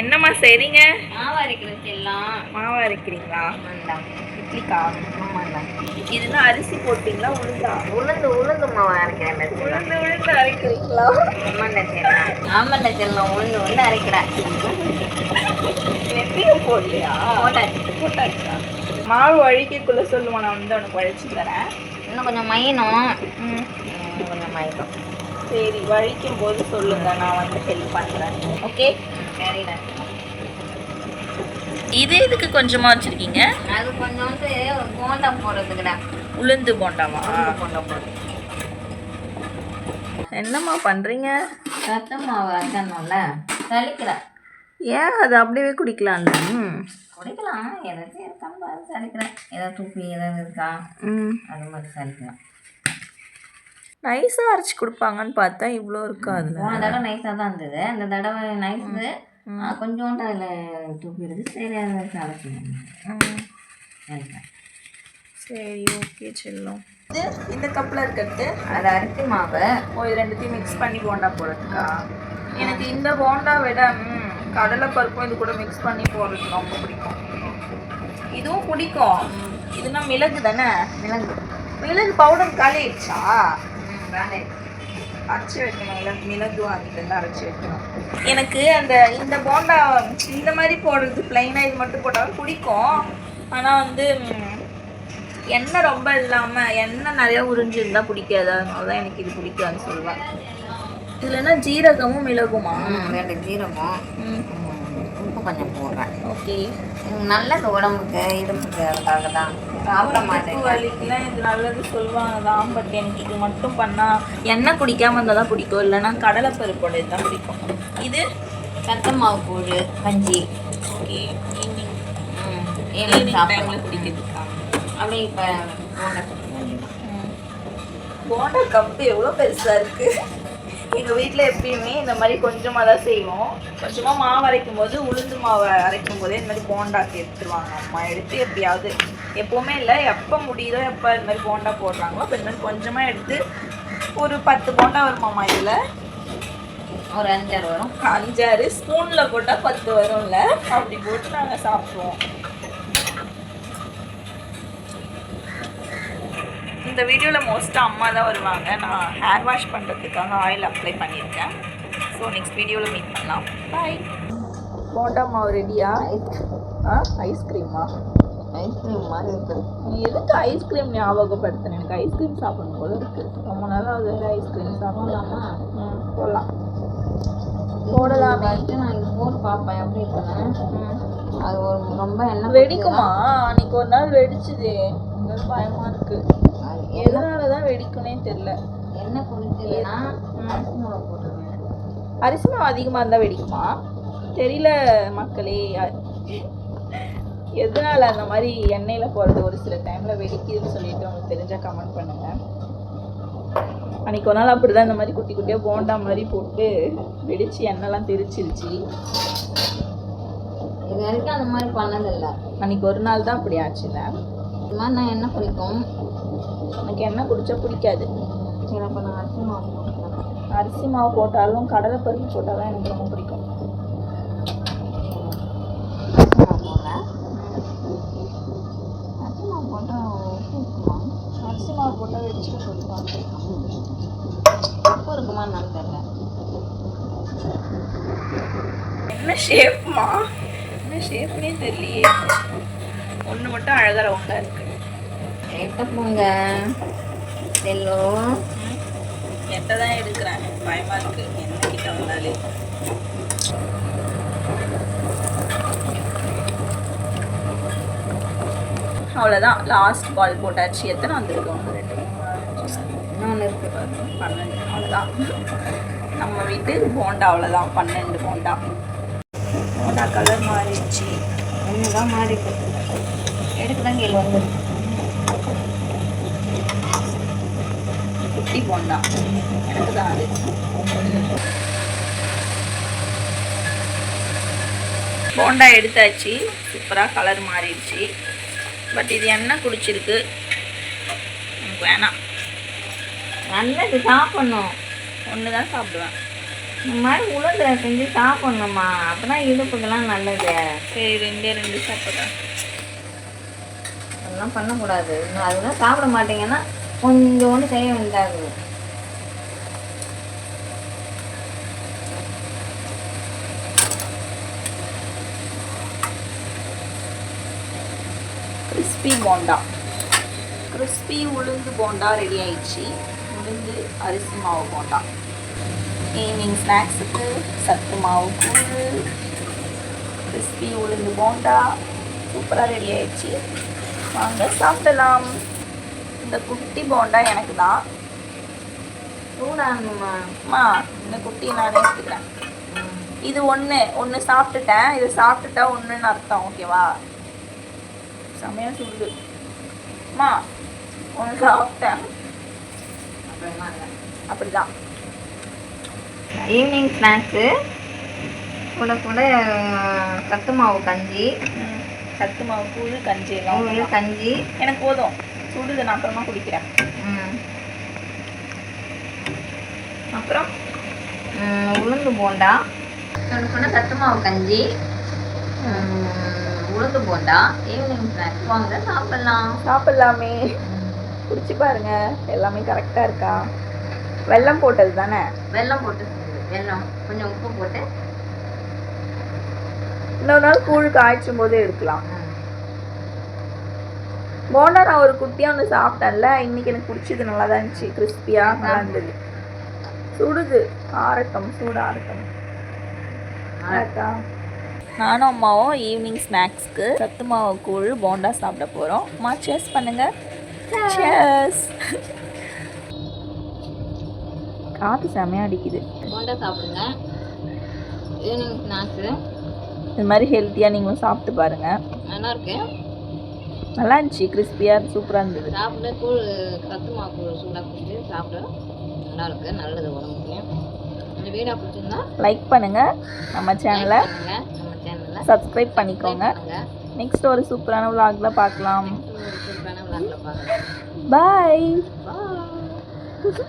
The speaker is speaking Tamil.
என்னம்மா செய்றீங்க? மாவு அரைக்கிறது எல்லாம். மாவு அரைக்கிறீங்களா? ஆமாண்டா. இட்லிக்கா? ஆமாண்டா. இதுனா அரிசி போட்டீங்களா உளுந்தா? உளுந்து உளுந்து மாவு அரைக்கிறேன் உளுந்து உளுந்து அரைக்கிறீங்களா? ஆமாண்டா செல்லம். ஆமாண்டா செல்லம். உளுந்து உளுந்து அரைக்கிறேன். வெந்தயம் போடலையா? போட்டாச்சு. போட்டாச்சா? மாவு அழிக்கக்குள்ள சொல்லுமா நான் வந்து உனக்கு வழிச்சு தரேன். இன்னும் கொஞ்சம் மையணும். கொஞ்சம் மையணும். சரி வழிக்கும் போது சொல்லுங்க நான் வந்து ஹெல்ப் பண்ணுறேன் ஓகே இது எதுக்கு கொஞ்சமாக வச்சுருக்கீங்க? அது கொஞ்சோண்டு போண்டா போடுறதுக்குடா. உளுந்து போண்டாமா போண்டா போடுறது என்னம்மா பண்ணுறீங்க ரத்த மாவு அரைக்கணும்ல சலிக்கிறேன் ஏன் அது அப்படியே குடிக்கலாம்ல? ம். குடிக்கலாம். ஏதாச்சும் இருக்கான்னு பார்த்து சலிக்கிறேன் ஏதாவது துப்பி ஏதாவது இருக்கா? ம். அது மாதிரி சலிக்கலாம் நைஸாக அரைச்சி கொடுப்பாங்கன்னு பார்த்தா இவ்வளோ இருக்காதுல்ல போன தடவை நைஸாக தான் இருந்தது. அந்த தடவை நைஸு கொஞ்சோண்டு அதில் துப்பிடுது சரி அதை சலிக்கிறேன் சரி ஓகே செல்லும். இது இந்த கப்பில் இருக்கிறது. அது அரிசி மாவு ஓ இது ரெண்டுத்தையும் மிக்ஸ் பண்ணி போண்டா போடுறதுக்கா? எனக்கு இந்த போண்டா விட கடலை பருப்பும் இது கூட மிக்ஸ் பண்ணி போடுறது ரொம்ப பிடிக்கும். இதுவும் பிடிக்கும். இதுனா மிளகு தானே? மிளகு. மிளகு பவுடர் காலிடுச்சா ம் வேலை அரைச்சி வைக்கணும் இல்லை மிளகு வாங்கிட்டு அரைச்சி வைக்கணும். எனக்கு அந்த இந்த போண்டா இந்த மாதிரி போடுறது பிளைனாக இது மட்டும் போட்டாலும் பிடிக்கும். ஆனால் வந்து எண்ணெய் ரொம்ப இல்லாமல் எண்ணெய் நிறைய உறிஞ்சு இருந்தால் பிடிக்காது. அதனால தான் எனக்கு இது பிடிக்காதுன்னு சொல்லுவேன். இதுலன்னா ஜீரகமும் மிளகுமா? ரெண்டு ஜீரகம். கொஞ்சம் போடுறேன். ஓகே. இது நல்லது உடம்புக்கு இடுப்புக்கு அதுக்காக தான் சாப்பிட மாட்டேன் வலிக்கெல்லாம் இது நல்லது சொல்லுவாங்க தான் பட் எனக்கு இது மட்டும் பண்ணால் எண்ணெய் குடிக்காமல் இருந்தால் தான் பிடிக்கும். இல்லைன்னா கடலைப்பருப்போட இதுதான் பிடிக்கும். இது சத்த மாவு கூழ் கஞ்சி. ஓகே. ஈவினிங். ம் ஈவினிங் ஈவினிங் டைமில் சாப்பிடலாம் குடிக்கிறதுக்கா? அப்படியே இப்போ போண்டா. போண்டா கப்பு எவ்வளோ பெருசாக இருக்குது எங்கள் வீட்டில் எப்பயுமே இந்த மாதிரி கொஞ்சமாக தான் செய்வோம். கொஞ்சமாக மாவு அரைக்கும் போது உளுந்து மாவை அரைக்கும் போதே இந்த மாதிரி போண்டாக்கு எடுத்துருவாங்க அம்மா எடுத்து எப்பயாவது. எப்போவுமே இல்லை எப்போ முடியுதோ எப்போ இந்த மாதிரி போண்டா போடுறாங்களோ அப்போ இந்த மாதிரி கொஞ்சமாக எடுத்து ஒரு பத்து போண்டா வருமாம்மா இதில்? ஒரு அஞ்சாறு வரும். அஞ்சாறு. ஸ்பூனில் போட்டால் பத்து வரும்ல. அப்படி போட்டு நாங்கள் சாப்பிடுவோம். இந்த வீடியோவில் மோஸ்ட்டாக அம்மா தான் வருவாங்க. நான் ஹேர் வாஷ் பண்ணுறதுக்காக ஆயில் அப்ளை பண்ணியிருக்கேன். ஸோ நெக்ஸ்ட் வீடியோவில் மீட் பண்ணலாம். பாய் போண்டா மாவு ரெடியா? ஆ? ஐஸ்கிரீமா ஐஸ்கிரீம் மாதிரி இருக்குது நீ எதுக்கு ஐஸ்கிரீம் ஞாபகப்படுத்தின? எனக்கு ஐஸ்கிரீம் சாப்பிடணும் போல இருக்கு. ரொம்ப நாளாக அது ஐஸ்கிரீம் சாப்பிடலாமா? ம் போடலாம். போடலாமே. நான் இது போட்டு பார்ப்பேன். எப்படி இருக்குன்னு. ம். அது ஒரு ரொம்ப எண்ணெய் வெடிக்குமா? அன்னைக்கு ஒரு நாள் வெடிச்சுது. எனக்கு பயமா இருக்கு. அது எதனால தான் வெடிக்குனே தெரியல எண்ணெய் குடிச்சதுன்னா அரிசி மாவு போட்டுருவேன் அரிசி மாவு அதிகமாக இருந்தால் வெடிக்குமா? தெரியல மக்களே. எதனால அந்த மாதிரி எண்ணெயில் போகிறது ஒரு சில டைமில் வெடிக்குதுன்னு சொல்லிட்டு உங்களுக்கு தெரிஞ்சால் கமெண்ட் பண்ணுங்க. அன்னைக்கு ஒரு நாள் அப்படி தான் இந்த மாதிரி குட்டி குட்டியாக போண்டா மாதிரி போட்டு வெடிச்சு எண்ணெய்லாம் தெரிச்சிருச்சு இது வரைக்கும் அந்த மாதிரி பண்ணதில்லை. அன்னைக்கு ஒரு நாள் தான் அப்படி ஆச்சுல இது மாதிரி நான் எண்ணெய் பிடிக்கும் எனக்கு எண்ணெய் குடிச்சா பிடிக்காது. எனக்கு நான் அரிசி மாவு அரிசி மாவு போட்டாலும் கடலை பருப்பு போட்டாலும் எனக்கு ரொம்ப பிடிக்கும். அரிசி மாவு அரிசி மாவு போட்டால் உப்பு அரிசி மாவு போட்டால் வெடிச்சுக்க சொல்லுவாங்க. உப்பு இருக்குமா நான் தெரியல. என்ன ஷேப்மா என்ன ஷேப்னே தெரியலையே. ஒன்று மட்டும் அழகாக ரவுண்டாக இருக்குது எட்ட போங்க செல்லோ எட்ட தான் எடுக்கிறேன் பயமாக இருக்கு என்ன கிட்ட வந்தாலே? அவ்வளோதான் லாஸ்ட் பால் போட்டாச்சு. எத்தனை வந்திருக்கு? ஒன்று ரெண்டு இன்னொன்று இருக்குது பன்னெண்டு. அவ்வளோதான் நம்ம வீட்டு போண்டா அவ்வளோதான் பன்னெண்டு போண்டா. போண்டா கலர் மாறிடுச்சு. ஒன்று தான் மாறி இருக்கு. எடுக்கதான் கேள்வி வந்து குட்டி போண்டா. எனக்கு தான் அது. போண்டா எடுத்தாச்சு. சூப்பராக கலர் மாறிடுச்சு. பட் இது எண்ணெய் குடிச்சிருக்கு? எனக்கு வேணாம். நல்லது சாப்பிடணும். ஒன்று தான் சாப்பிடுவேன். இந்த மாதிரி உளுந்து செஞ்சு சாப்பிட்ணுமா? அப்பதான் இடுப்புக்கெல்லாம் நல்லது. சரி ரெண்டே ரெண்டு சாப்பிட்றேன் அதெல்லாம் பண்ணக்கூடாது. அதெல்லாம் சாப்பிட மாட்டீங்கன்னா கொஞ்சோண்டு செய்ய உண்டாகுது. கிறிஸ்பி போண்டா. கிறிஸ்பி உளுந்து போண்டா ரெடி ஆயிடுச்சு. உளுந்து அரிசி மாவு போண்டா. ஈவினிங் ஸ்நாக்ஸுக்கு சத்து மாவு கூழ் கிறிஸ்பி உளுந்து போண்டா. சூப்பராக ரெடி ஆயிடுச்சு. வாங்க சாப்பிடலாம். இந்த குட்டி போண்டா எனக்கு தான். அம்மா இந்த குட்டி நான் எடுத்துக்கிறேன் இது ஒன்று ஒன்று சாப்பிட்டுட்டேன். இது சாப்பிட்டுட்டா ஒன்றுன்னு அர்த்தம் ஓகேவா? செமையாக சுடுது. அம்மா ஒன்று சாப்பிட்டேன். அப்படிதான். ஈவினிங் ஸ்நாக்ஸு கூட கூட சத்து மாவு கஞ்சி. ம், சத்து மாவு கூழ் கஞ்சி எல்லாம். கஞ்சி. எனக்கு போதும். சுடுது நான் அப்புறமா குடிக்கிறேன். ம், அப்புறம்? உளுந்து போண்டா. கூட சத்து மாவு கஞ்சி. ம், உளுந்து போண்டா. ஈவினிங் ஸ்நாக்ஸ் வாங்க சாப்பிடலாம். சாப்பிடலாமே. குடிச்சு பாருங்க. எல்லாமே கரெக்டாக இருக்கா? வெல்லம் போட்டது தானே? வெல்லம் போட்டு. வெல்லம். கொஞ்சம் உப்பு போட்டு. இன்னொரு நாள் கூழ் காய்ச்சும் போது எடுக்கலாம். ம், போண்டா நான் ஒரு குட்டியாக ஒன்று சாப்பிட்டேன்ல. இன்னைக்கு எனக்கு பிடிச்சது நல்லா தான் இருந்துச்சு. கிறிஸ்பியாக நல்லா இருந்தது. சுடுது. ஆரட்டம் சூடு ஆரட்டம் ஆரட்டா நானும் அம்மாவும் ஈவினிங் ஸ்நாக்ஸ்க்கு சத்து மாவு கூழ் போண்டா சாப்பிட போகிறோம் அம்மா சேர்ஸ் பண்ணுங்க. சேர்ஸ் காற்று செமையாக அடிக்குது. போண்டா சாப்பிடுங்க. ஈவினிங் ஸ்நாக்ஸு இது மாதிரி ஹெல்த்தியாக நீங்களும் சாப்பிட்டு பாருங்கள் நல்லா இருக்கு. நல்லா இருந்துச்சு கிறிஸ்பியாக சூப்பராக இருந்தது. சாப்பிட கூழ் சத்து மாவு கூழ் சூடாக குடிச்சு சாப்பிட. நல்லா இருக்கு நல்லது உடம்புக்கு. இந்த வீடியோ பிடிச்சிருந்தா லைக் பண்ணுங்கள் நம்ம சேனலை நம்ம சேனலில் சப்ஸ்கிரைப் பண்ணிக்கோங்க. நெக்ஸ்ட் ஒரு சூப்பரான vlogல பார்க்கலாம் சூப்பரான விளாட்ல பாருங்க பாய் பாய்